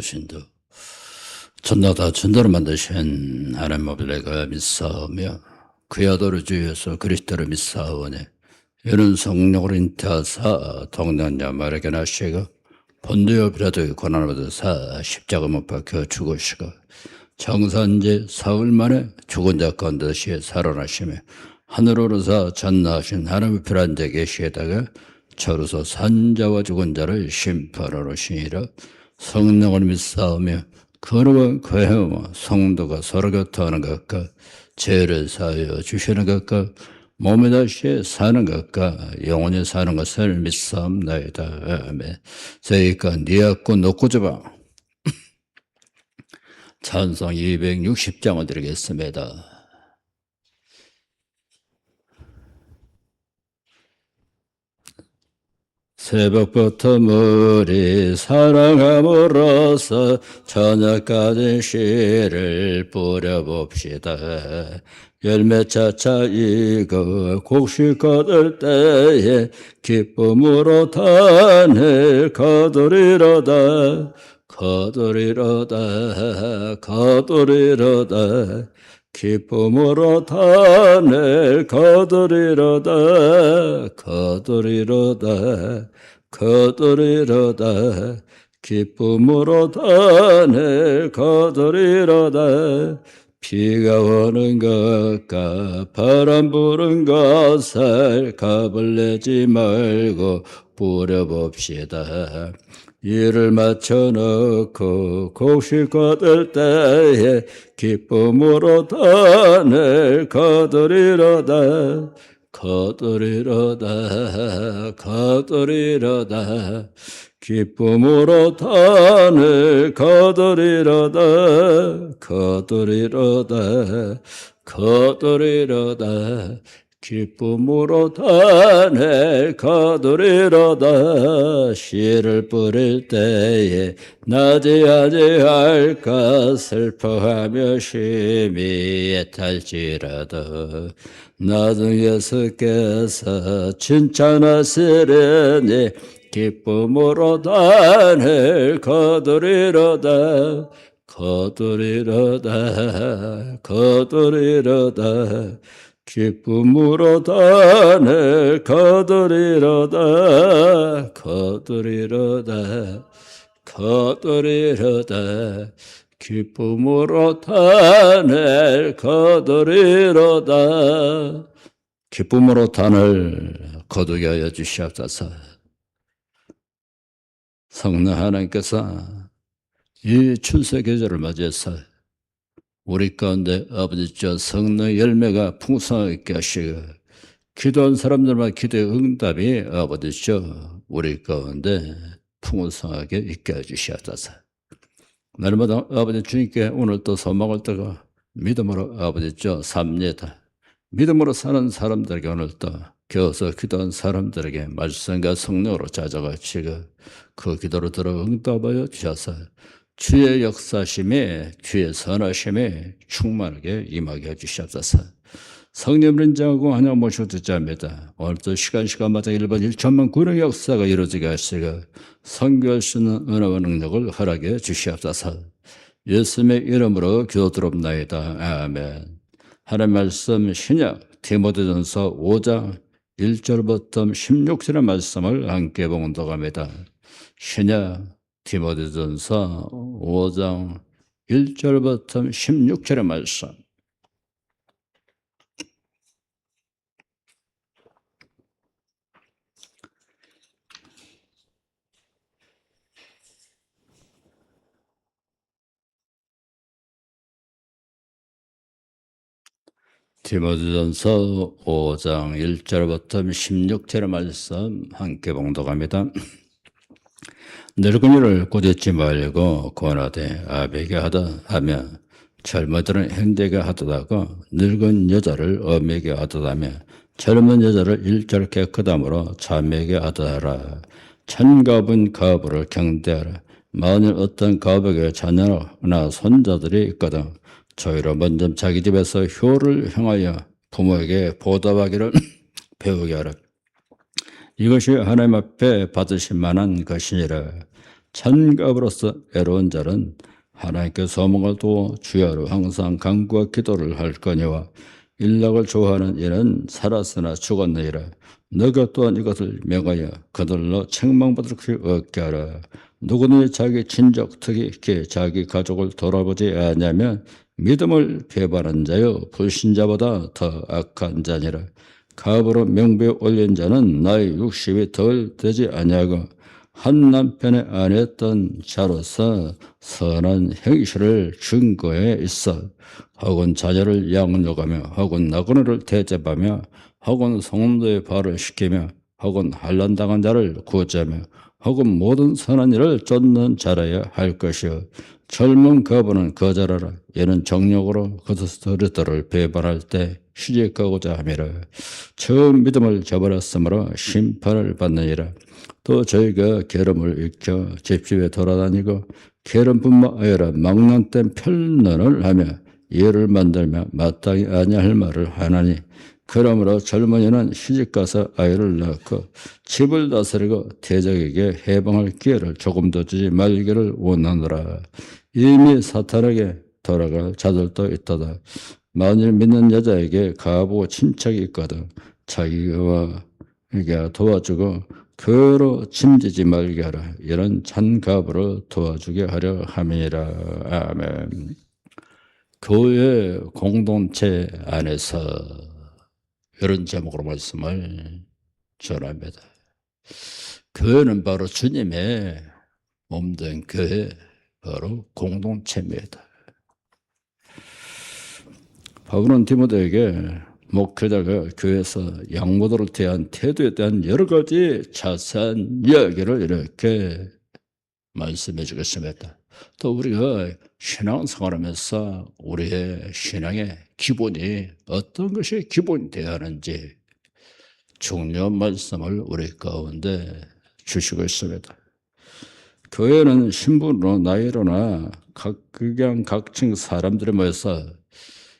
신도 전나다 전도를 만드신 하나님 내가 믿사오며 아들을 주 예수 그리스도를 믿사오니 이는 성령으로 인태하사 동남자 말에게 나시고 본도여 비라도 고난을 받으사 십자가 못 박혀 죽으시고 정산제 사흘 만에 죽은 자 시에 살아나시며 하늘로서 전나하신 하나님의 필요한 자 계시에다가 저로서 산자와 죽은 자를 심판하러 오시니라 성령을 믿사오며 그러고 그해와 성도가 서로 교통하는 것과 죄를 사하여 주시는 것과 몸에 다시 사는 것과 영원히 사는 것을 믿사옵나이다. 아멘. 저희가 니약고 놓고 잡아 찬송 260장을 드리겠습니다. 새벽부터 머리 사랑함으로써 저녁까지 씨를 뿌려봅시다. 열매 차차 익어 곡식 거둘 때에 기쁨으로 단을 거두리로다. 거두리로다. 거두리로다. 기쁨으로 단을 거두리로다 거두리로다 거두리로다 기쁨으로 단을 거두리로다 비가 오는 것과 바람 부는 것을 겁을 내지 말고 뿌려봅시다. 일을 맞춰놓고 곡식 거둘 때에 기쁨으로 단을 거두리로다 거두리로다 거두리로다. 기쁨으로 단을 거두리로다 거두리로다 거두리로다 기쁨으로 단을 거두리로다. 씨를 뿌릴 때에 나지 아지할까 슬퍼하며 심히 애탈지라도. 나중 예수께서 칭찬하시려니 기쁨으로 단을 거두리로다. 거두리로다 거두리로다 기쁨으로 단을 거두리로다 거두리로다 거두리로다. 기쁨으로 단을 거두리로다. 기쁨으로 단을 거두게 하여 주시옵소서. 성령 하나님께서 이 춘세 계절을 맞이해서 우리 가운데 아버지 저 성령 열매가 풍성하게 하시고 기도한 사람들만 기도의 응답이 아버지 저 우리 가운데 풍성하게 있게 해주시옵소서. 날마다 아버지 주님께 오늘 또 소망을 뜨고 믿음으로 아버지 저 삼례다. 믿음으로 사는 사람들에게 오늘 또 겨서 기도한 사람들에게 말씀과 성령으로 찾아가시고 그 기도를 들어 응답하여 주셔서 주의 역사심에 주의 선하심에 충만하게 임하게 해주시옵소서. 성령을 인정하고 하나 모시고 듣자입니다. 오늘도 시간 시간마다 일반 1천만 구령의 역사가 이루어지게 하시고 선교할 수 있는 은혜와 능력을 허락해 주시옵소서. 예수님의 이름으로 기도드립나이다. 아멘. 하나님 말씀 신약 디모데전서 5장 1절부터 16절의 말씀을 함께 봉독합니다. 신약 디모데전서 5장 1절부터 16절의 말씀. 디모데전서 5장 1절부터 16절의 말씀 함께 봉독합니다. 늙은이를 꾸짖지 말고 권하되 아베게 하다 하며 젊은이들은 행되게 하도다고 늙은 여자를 엄에게 하도다며 젊은 여자를 일절 깨끗함으로 자매에게 하도하라. 천갑은 가부를 경대하라. 만일 어떤 가부에게 자녀나 손자들이 있거든 저희로 먼저 자기 집에서 효를 행하여 부모에게 보답하기를 배우게 하라. 이것이 하나님 앞에 받으실 만한 것이니라 찬갑으로서 애로운 자는 하나님께 소망을 두어 주야로 항상 간구와 기도를 할 거니와 일락을 좋아하는 이는 살았으나 죽었느니라. 너가 또한 이것을 명하여 그들로 책망받을 수 없게 하라. 누구든지 자기 친족 특히 자기 가족을 돌아보지 않냐면 믿음을 배반한 자요 불신자보다 더 악한 자니라. 갑으로 명부에 올린 자는 나이 60이 덜 되지 아니하고 한 남편의 아내였던 자로서 선한 행실을 증거해 있어 혹은 자녀를 양육하며 혹은 나그네를 대접하며 혹은 성도의 발을 시키며 혹은 한란당한 자를 구제하며 혹은 모든 선한 일을 쫓는 자라야 할 것이요. 젊은 거부는 거절하라. 얘는 정력으로 그들을 배반할 때 시집가고자 함이라. 처음 믿음을 저버렸으므로 심판을 받느니라 또 저희가 계름을 익혀 집집에 돌아다니고 계름뿐만 아니라 망난된 편론을 하며 예를 만들며 마땅히 아니할 말을 하나니 그러므로 젊은이는 시집가서 아이를 낳고 집을 다스리고 대적에게 해방할 기회를 조금 더 주지 말기를 원하노라. 이미 사탄에게 돌아갈 자들도 있다다. 만일 믿는 여자에게 가보 친척이 있거든 자기와 에게 도와주고 그로 짐지지 말게 하라. 이런 잔갑으로 도와주게 하려 함이라. 아멘. 교회 공동체 안에서 이런 제목으로 말씀을 전합니다. 교회는 바로 주님의 몸된 교회, 바로 공동체입니다. 바울은 디모데에게 목회자가 교회에서 양모들을 대한 태도에 대한 여러 가지 자세한 이야기를 이렇게 말씀해 주겠습니다. 또 우리가 신앙생활하면서 우리의 신앙의 기본이 어떤 것이 기본이 되어야 하는지 중요한 말씀을 우리 가운데 주시고 있습니다. 교회는 신분으로 나이로나 각극양 각층 사람들이 모여서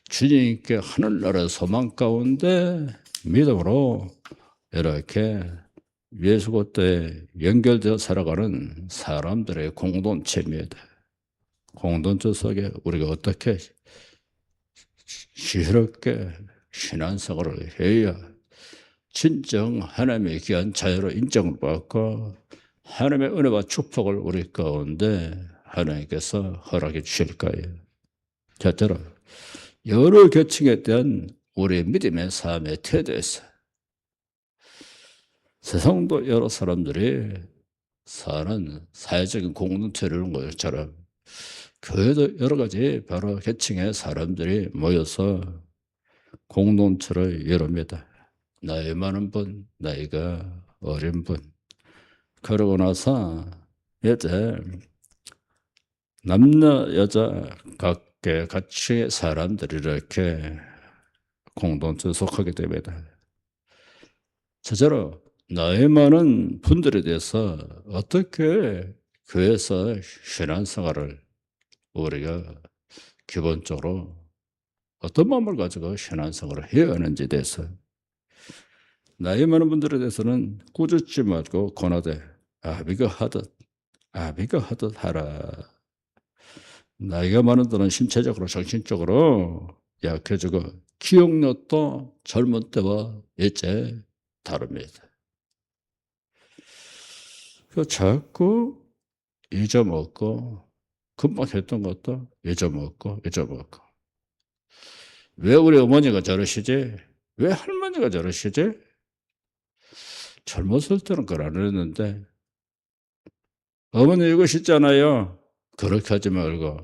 주님께 하늘나라의 소망 가운데 믿음으로 이렇게 예수 그리스도에 연결되어 살아가는 사람들의 공동체입니다. 공동체 속에 우리가 어떻게 시럽게 신앙생활을 해야 진정 하나님의 귀한 자유로 인정을 받고 하나님의 은혜와 축복을 우리 가운데 하나님께서 허락해 주실까요? 저처럼 여러 계층에 대한 우리의 믿음의 삶의 태도에서 세상도 여러 사람들이 사는 사회적인 공동체를 이룬 것처럼 교회도 여러 가지 바로 계층의 사람들이 모여서 공동체를 이룹니다. 나이 많은 분, 나이가 어린 분. 그러고 나서 이제 남녀 여자 각 계 같이 사람들이 이렇게 공동체 속하게 됩니다. 저저로 나이 많은 분들에 대해서 어떻게 교회에서 신앙생활을 우리가 기본적으로 어떤 마음을 가지고 신앙생활을 해야 하는지에 대해서 나이 많은 분들에 대해서는 꾸짖지 말고 권하되 아비가 하듯 아비가 하듯 하라. 나이가 많은 들은 신체적으로 정신적으로 약해지고 기억력도 젊은 때와 일제 다릅니다. 그 자꾸 잊어먹고 금방 했던 것도 잊어먹고 잊어먹고 왜 우리 어머니가 저러시지? 왜 할머니가 저러시지? 젊었을 때는 그걸 안 했는데 어머니 이거 쉽잖아요. 그렇게 하지 말고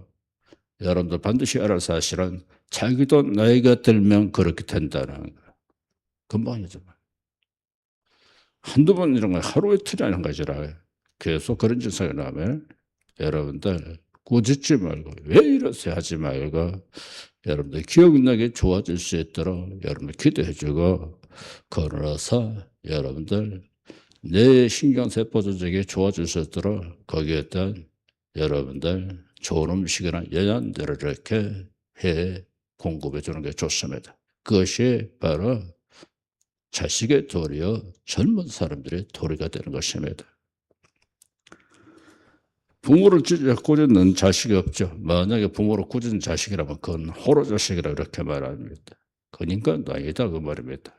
여러분들 반드시 알아야 사실은 자기도 나이가 들면 그렇게 된다는 거. 금방 잊어봐. 한두 번 이런 거 하루 이틀이 아닌 거지라. 계속 그런 증상이 나면 여러분들 꾸짖지 말고 왜 이러세요 하지 말고 여러분들 기억나게 좋아질 수 있도록 여러분들 기도해주고 걸어서 여러분들 내 신경세포 조직이 좋아질 수 있도록 거기에 대한 여러분들 좋은 음식이나 영양제를 이렇게 해 공급해 주는 게 좋습니다. 그것이 바로 자식의 도리요 젊은 사람들의 도리가 되는 것입니다. 부모를 꾸짖는 자식이 없죠. 만약에 부모를 꾸짖는 자식이라면 그건 호로 자식이라 이렇게 말합니다. 인간도 아니다 그 말입니다.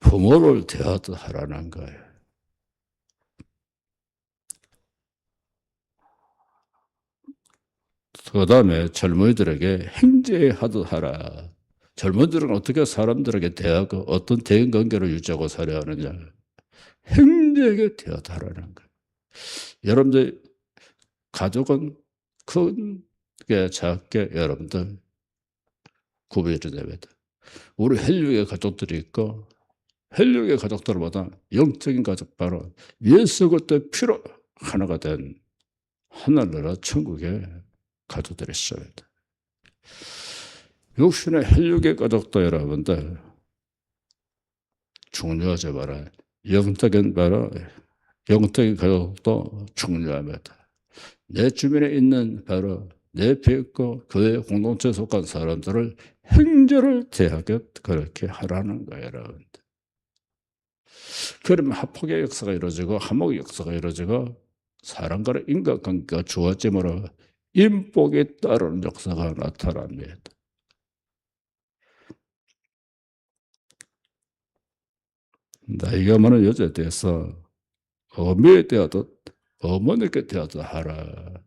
부모를 대하듯 하라는 거예요. 그 다음에 젊은이들에게 행제하듯 하라. 젊은이들은 어떻게 사람들에게 대하고 어떤 대인 관계를 유지하고 살아야 하느냐. 행제하게 대하듯 하라는 거예요. 여러분들, 가족은 크게 작게 여러분들 구별이 됩니다. 우리 헬륨의 가족들이 있고, 헬륨의 가족들보다 영적인 가족 바로 예수 그때 피로 하나가 된 하늘나라 천국의 가족들이 있습니다. 육신의 헬육의 가족도 여러분들 중요하지 말아요. 영적인 바로 영적인 가족도 중요합니다. 내 주변에 있는 바로 내 뵙고 교회 공동체에 속한 사람들을 행제를 대하게 그렇게 하라는 거예요, 여러분들. 그러면 합폭의 역사가 이루어지고 화목의 역사가 이루어지고 사람과의 인간관계가 좋아지므로 인복에 따르는 역사가 나타납니다. 나이가 많은 여자에 대해서 어미에 대하듯 어머니께 대하듯 하라.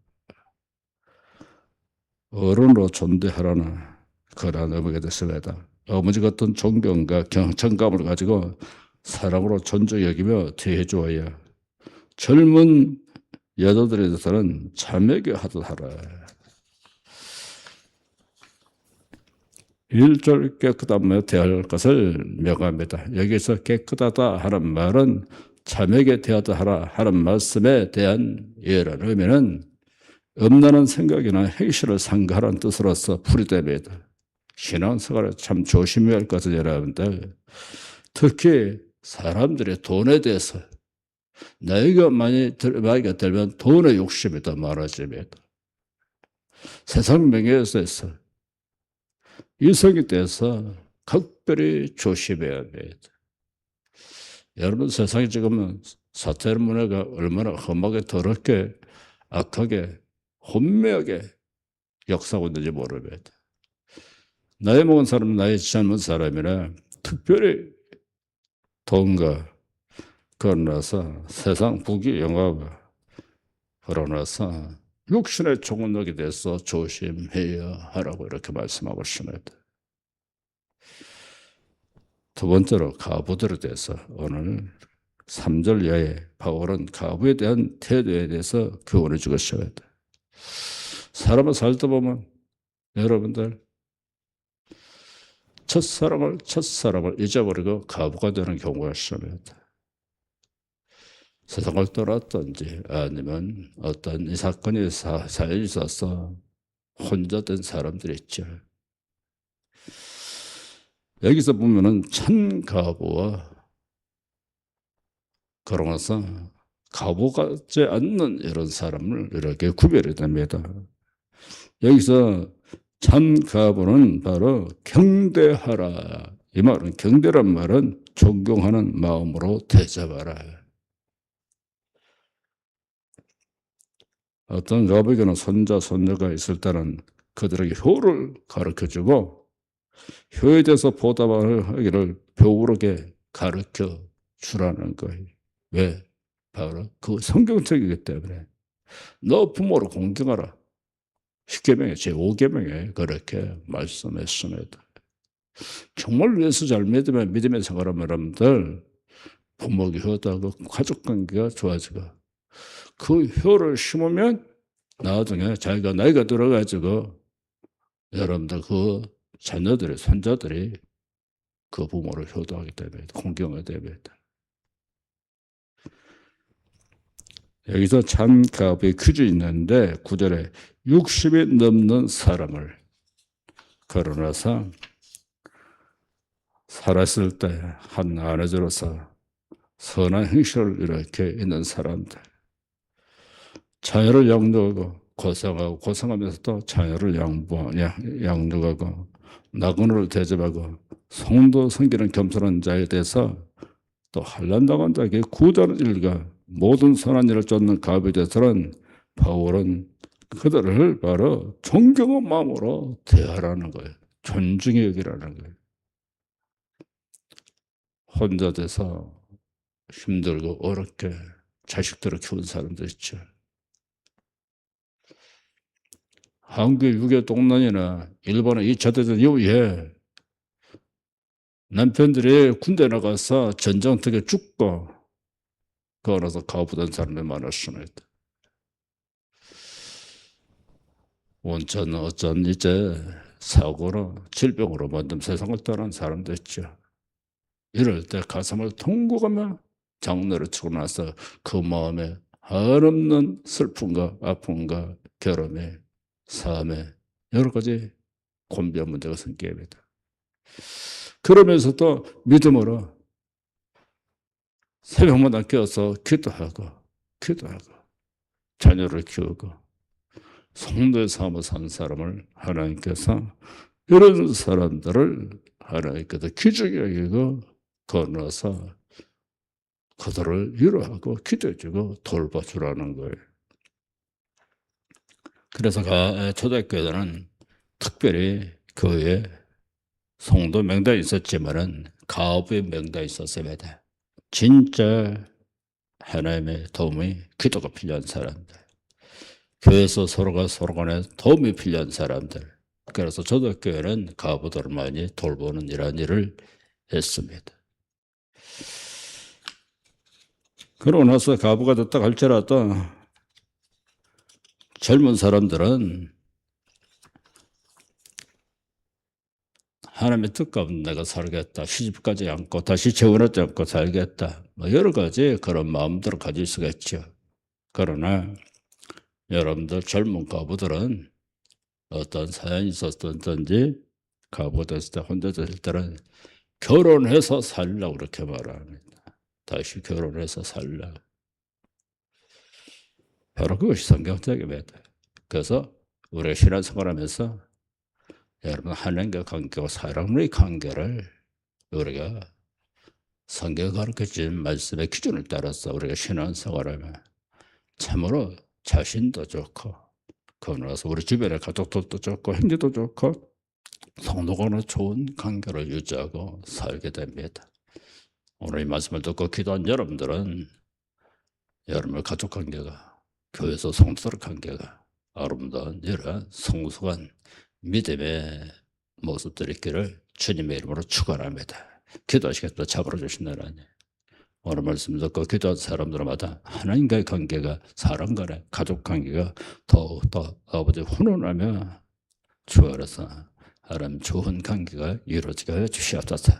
어른으로 존대하라는 그러한 의미가 됐습니다. 어머니 같은 존경과 경청감을 가지고 사랑으로 존중 여기며 대해 주어야 젊은 여자들에 대해서는 자매게 하듯 하라. 일절 깨끗하며 대할 것을 명합니다. 여기서 깨끗하다 하는 말은 자매게 대하다 하라 하는 말씀에 대한 예라는 의미는 없나는 생각이나 행실을 상가하는 뜻으로서 풀이됩니다. 신앙생활을 참 조심해야 할 것은 여러분들 특히 사람들의 돈에 대해서 나이가 많이 들, 나이가 들면 돈의 욕심이 더 많아집니다. 세상 명예에서 이성에 대해서 각별히 조심해야 합니다. 여러분 세상에 지금 사퇴 문화가 얼마나 험하게 더럽게 악하게 혼매하게 역사하고 있는지 모릅니다. 나이 먹은 사람, 나이 젊은 사람이나 특별히 돈과 그러나서 세상 부귀 영화가 그러나서 육신의 종은력에 대해서 조심해야 하라고 이렇게 말씀하고 있습니다. 두 번째로 가부들에 대해서 오늘 3절 이하에 바울은 가부에 대한 태도에 대해서 교훈을 주고 있습니다. 사람을 살다 보면 여러분들 첫사랑을 첫사랑을 잊어버리고 가부가 되는 경우가 있습니다. 세상을 떠났든지 아니면 어떤 이 사건이 사, 사연이 있어서 혼자 된 사람들이 있죠. 여기서 보면은 찬가보와 그러면서 가보 같지 않는 이런 사람을 이렇게 구별이 됩니다. 여기서 참가보는 바로 경대하라. 이 말은 경대란 말은 존경하는 마음으로 대접하라. 어떤 가부에게는 손자, 손녀가 있을 때는 그들에게 효를 가르쳐 주고 효에 대해서 보답을 하기를 배우르게 가르쳐 주라는 거예요. 왜? 바로 그 성경책이기 때문에 너 부모를 공경하라. 10계명에 제5계명에 그렇게 말씀했습니다. 정말 예수 잘 믿으면 믿음의 생활하면 여러분들 부모가 효도하고 가족관계가 좋아지고 그 효를 심으면 나중에 자기가 나이가 들어가지고 여러분들 그 자녀들의 손자들이 그 부모를 효도하기 때문에 공경하게 됩니다. 여기서 참갑의 퀴즈 있는데 구절에 60이 넘는 사람을 걸어놔서 살았을 때 한 아내들로서 선한 행실을 이렇게 있는 사람들 자녀를 양육하고 고생하고 고생하면서도 자녀를 양보 양육하고 나그네를 대접하고 성도 섬기는 겸손한 자에 대해서 또 한란당한 자에게 구하는 일과 모든 선한 일을 쫓는 가부에 대해서는 바울은 그들을 바로 존경의 마음으로 대하라는 거예요. 존중히 여기라는 거예요. 혼자 돼서 힘들고 어렵게 자식들을 키운 사람들 있죠. 한국의 유교 동란이나 일본의 2차 대전 이후에 남편들이 군대 나가서 전쟁터에 죽고 그러나서 가부된 사람이 많았습니다. 원천 어쩐 이제 사고로 질병으로 만든 세상을 떠난 사람도 있죠. 이럴 때 가슴을 통곡하며 장로를 치고 나서 그 마음에 한없는 슬픔과 아픔과 결함에 삶에 여러 가지 곤비한 문제가 생기게 됩니다. 그러면서 또 믿음으로 새벽마다 깨어서 기도하고 기도하고 자녀를 키우고 성도의 삶을 산 사람을 하나님께서 이런 사람들을 하나님께서 기적이 여기고 건너서 그들을 위로하고 기도해주고 돌봐주라는 거예요. 그래서 가- 초대교회는 특별히 교회에 성도 명단이 있었지만은 가업의 명단이 있었습니다. 진짜 하나님의 도움이 기도가 필요한 사람들. 교회에서 서로가 서로 간에 도움이 필요한 사람들. 그래서 초대교회는 가부들을 많이 돌보는 이런 일을 했습니다. 그러고 나서 가부가 됐다 할지라도 젊은 사람들은 하나님의 뜻 가운데 내가 살겠다. 시집까지 않고 다시 재혼하지 않고 살겠다. 뭐 여러 가지 그런 마음들을 가질 수가 있죠. 그러나 여러분들 젊은 가부들은 어떤 사연이 있었든지 가부가 됐을 때 혼자 됐을 때는 결혼해서 살라고 그렇게 말합니다. 다시 결혼해서 살라. 바로 그것이 성경적입니다. 그래서 우리가 신앙생활하면서 여러분 하나님과 관계와 사람의 관계를 우리가 성경 가르쳐준 말씀의 기준을 따라서 우리가 신앙생활하면 참으로 자신도 좋고 그러나서 우리 주변의 가족들도 좋고 형제도 좋고 성도간의 좋은 관계를 유지하고 살게 됩니다. 오늘 이 말씀을 듣고 기도한 여러분들은 여러분의 가족 관계가 교회에서 성도들 관계가 아름다운 이러한 성숙한 믿음의 모습들이 있기를 주님의 이름으로 축원합니다. 기도하시겠다 잡으러 주신다라니. 오늘 말씀 듣고 기도한 사람들마다 하나님과의 관계가 사람 간의 가족 관계가 더욱더 아버지 훈훈하며 주어서 하나님 좋은 관계가 이루어지게 하여 주시옵소서.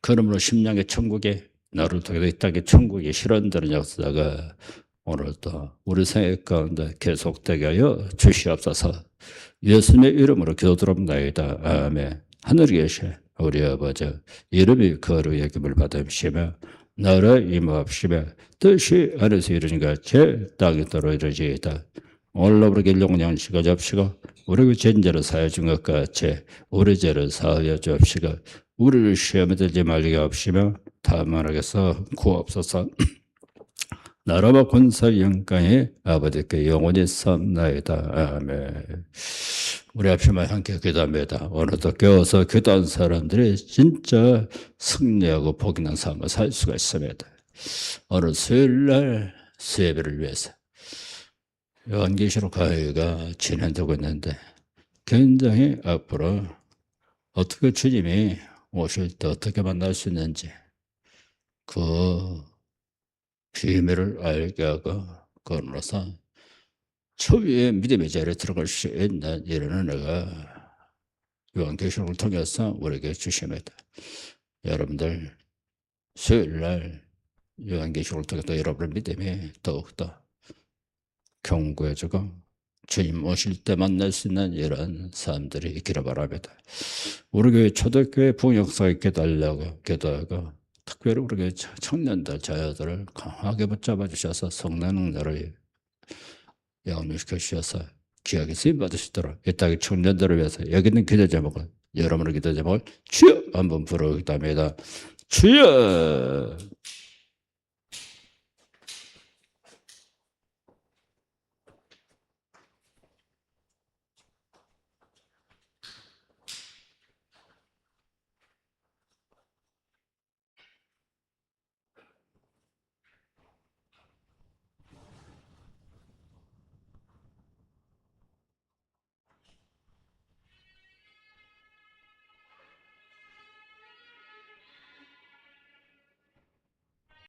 그러므로 심령의 천국에 나를 통해 이 땅의 천국이 실현되는 역사가 오늘도 우리 생애 가운데 계속되게 하여 주시옵소서. 예수님의 이름으로 기도드립니다. 아멘. 하늘에 계신 우리 아버지 이름이 거룩히 여김을 받으시며 나라 임하옵시며 뜻이 하늘에서 이루어진 같이 땅에 떨어 이루어지이다. 우리에게 용량식을 잡시고 우리의 전제를 사여 준 것 같이 우리 죄를 사하여 주옵시고 우리를 시험에 들지 말게 하옵시며 다만 하게서 구옵소서 나라와 권사 영광의 아버지께 영원히 삼나이다. 아멘. 우리 앞에만 함께 기도합니다. 오늘도 깨워서 기도한 사람들이 진짜 승리하고 복이 난 삶을 살 수가 있습니다. 오늘 수요일 날 수예배를 위해서 요한계시록 가회가 진행되고 있는데 굉장히 앞으로 어떻게 주님이 오실 때 어떻게 만날 수 있는지 그 비밀을 알게 하고 그러면서 초위의 믿음의 자리에 들어갈 수 있는 이런 은혜가 요한계시록을 통해서 우리에게 주십니다. 여러분들 수요일 날 요한계시록을 통해서 여러분의 믿음이 더욱더 견고해지고 주님 오실 때 만날 수 있는 이런 사람들이 있기를 바랍니다. 우리 교회 초대교회 부역사 있게 달라고 기도하고 특별히 우리 교회 청년들 자녀들을 강하게 붙잡아 주셔서 능력을 양육시켜 주셔서 귀하게 쓰임 받으시도록 이 땅의 청년들을 위해서 여기 있는 기도 제목을 여러분의 기도 제목을 주여 한번 부르기도 합니다. 주여